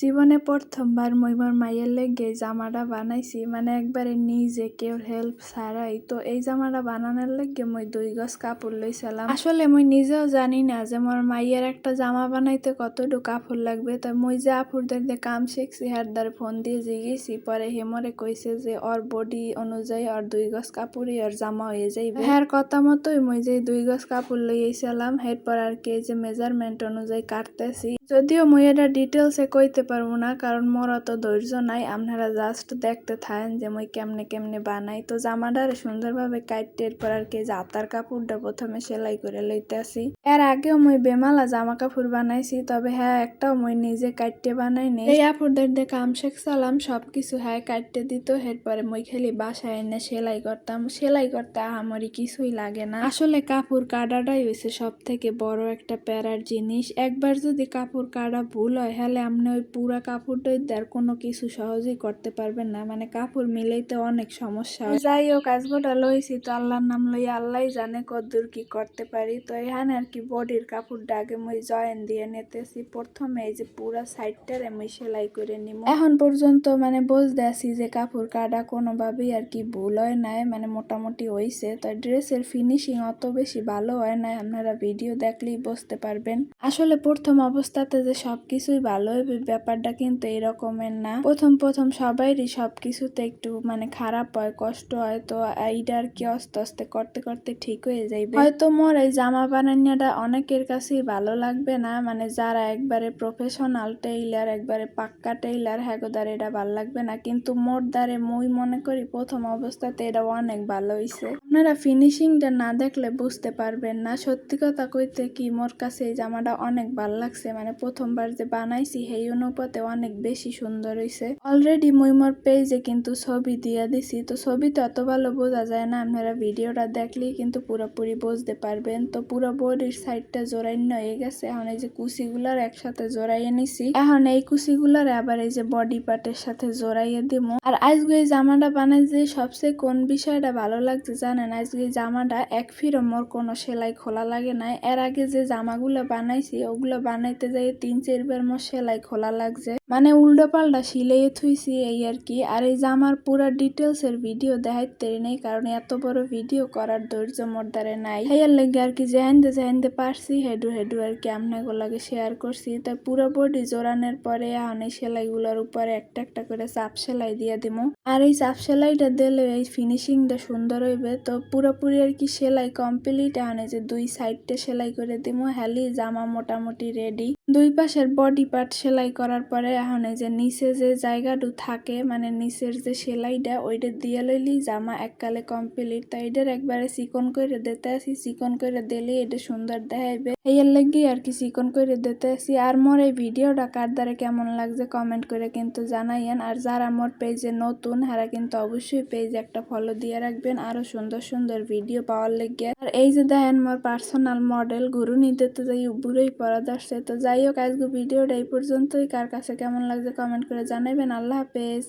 জীবনে প্রথমবার মুই মোর মাইয়ের লেগে জামাটা বানাইছি মানে একবারে নিজে কেউ হেল্প ছাড়াই। তো এই জামাটা বানানোর লেগে মই দুই গজ কাপড় লইছিলাম। আসলে মই নিজেও জানি না যে মোর মাইয়ের একটা জামা বানাইতে কতটুকু কাপড় লাগবে। তো মই যে আপুরদের দিয়ে কাম শিখছি হার দ্বার ফোন দিয়ে জিগেছি পরে হেমরে কইছে যে ওর বডি অনুযায়ী ওর দুই গজ কাপড়ই ওর জামা হয়ে যাইবে। হ্যার কথা মতোই মুই যে দুই গজ কাপড় লইয়েছিলাম এরপর আর কি যে মেজারমেন্ট অনুযায়ী কাটতেছি। যদিও মই এটা ডিটেলসে কইতে পারব না, কারণ মোর অত ধৈর্য নাই। আপনারা জাস্ট দেখতে থাকেন যে মই কেমনে কেমনে বানাই। তো জামাটার সুন্দরভাবে কাটতে এরপর আর কি জাতার কাপড়টা প্রথমে সেলাই করে লইতেছি। এর আগেও মই বেমালা জামা কাপড় বানাইছি, তবে হ্যাঁ একটাও মই নিজে কাটতে বানাই নি এই আপুরদের দিয়ে কাম শেখছিলাম সবকিছু হ্যাঁ কাটতে দিত, এরপরে মই খালি বাসায় এনে সেলাই করতাম। সেলাই করতে আমারই কিছুই লাগে না। আসলে কাপড় কাটাটাই হয়েছে সব থেকে বড় একটা প্যারার জিনিস। একবার যদি কাপড় কাটা ভুল হয় হলে আপনি ওই পুরা কাপড়টাই দেওয়ার কোনো কিছু সহজেই করতে পারবেন না। মানে কাপড় মিলাইতে অনেক সমস্যা যাই হোক আজগোটা লইছি তো আল্লাহর নাম লই আল্লাহ জানে কদ্দূর কি করতে পারি। তো এখানে আর কি বডির কাপড়টা আগে মুই জয়েন দিয়ে নিতেছি। প্রথমে এই যে পুরা সাইডটারে মুই সেলাই করে নিব এখন পর্যন্ত মানে বুঝতে আছি যে কাপড় কাটা কোনোভাবেই আর কি ভুল হয় নাই মানে মোটামুটি হইছে। তো ড্রেসের ফিনিশিং অত বেশি ভালো হয় নাই, আপনারা ভিডিও দেখলেই বুঝতে পারবেন। আসলে প্রথম অবস্থাতে যে সবকিছুই ভালো হবে ব্যাপারটা কিন্তু এরকমের না। প্রথম প্রথম সবাইরই সবকিছুতে একটু মানে খারাপ হয়, কষ্ট হয়, তো এইটা আর কি আস্তে আস্তে করতে করতে ঠিক হয়ে যাইবে। হয়তো মোর এই জামা বানানোটা অনেকের কাছেই ভালো লাগবে না মানে যারা একবারে প্রফেশনাল টেইলার একবারে পাক্কা টেইলার হ্যাগোদার এটা ভালো লাগবে না। কিন্তু মোর দ্বারে মুই মনে করি প্রথম অবস্থাতে এটা অনেক ভালো হইছে। আপনারা ফিনিশিংটা না দেখলে বুঝতে পারবেন না। সত্যি কথা কইতে কি, মোর কাছে এই জামাটা অনেক ভালো লাগছে। মানে প্রথমবার যে বানাইছি, সেই অনুপাতে অনেক বেশি সুন্দর হইছে। অলরেডি মুই মোর পেজে কিন্তু ছবি দিয়া দিছি, তো ছবিতে অত ভালো বোঝা যায় না, আপনারা ভিডিওটা দেখলেই কিন্তু পুরোপুরি বুঝতে পারবেন। তো পুরো বডির সাইডটা জোরাইন্য হয়ে গেছে, এখন এই যে কুচিগুলার একসাথে জোড়াইয়ে নিছি। এখন এই কুচিগুলার আবার এই যে বডি পার্টের সাথে জোড়াইয়ে দিমু। আর আজকে এই জামাটা বানাই যে সবচেয়ে কোন বিষয়টা ভালো লাগছে জানেন? আজকে জামাটা এক ফিরো মোর কোনো সেলাই খোলা লাগে না এর আগে যে জামাগুলো বানাইছি, ওগুলো বানাইতে যাই তিন চারবার মোর সেলাই খোলা লাগছে। মানে উল্টো পাল্টা সিলাইয়ে থুইছি এই আর কি। আর এই যে আমার পুরা ডিটেলস এর ভিডিও দেখাইতে নেই, কারণ এত বড় ভিডিও করার ধৈর্য মোর দ্বারে নাই। হেয়ার লেগে আর কি জাহানতে জাহানতে পারছি, হেডু হেডু আর কি আপনাগুলাকে শেয়ার করছি। তাই পুরো বডি জোরানোর পরে এই সেলাইগুলোর উপরে একটা একটা করে চাপ সেলাই দিয়ে দিমু। আর এই চাপ সেলাইটা দিলে এই ফিনিশিংটা সুন্দর হইবে। তো পুরোপুরি আর কি সেলাই কমপ্লিট এই যে দুই সাইডটা সেলাই করে দিমু হ্যালি জামা মোটামুটি রেডি দুই পাশের বডি পার্ট সেলাই করার পরে এখন এই যে নিচে যে জায়গাটু থাকে মানে নিচের যে সেলাইটা, ওইটা দিয়ে লইলি জামা এককালে কমপ্লিট তাই এটার একবারে চিকন করে দিতে আসি, চিকন করে দিলে এটা সুন্দর দেখাইবে। এর লাগি আর কি চিকন করে দিতে আসি। আর মোর এই ভিডিওটা কার দ্বারা কেমন লাগছে কমেন্ট করে কিন্তু জানাইয়েন। আর যারা মোর পেজে নতুন হারা কিন্তু অবশ্যই পেজে একটা ফলো দিয়ে রাখবেন। আরও সুন্দর সুন্দর ভিডিও পাওয়ার লেগে। আর এই যে দেখেন মোর পার্সোনাল মডেল গুরু নিতে তো যাই বুড়োই পরা দর্শে তো যাই হোক আজকে ভিডিওটা এই পর্যন্তই। কার কাছে কেমন লাগছে কমেন্ট করে জানাবেন। আল্লাহ হাফেজ।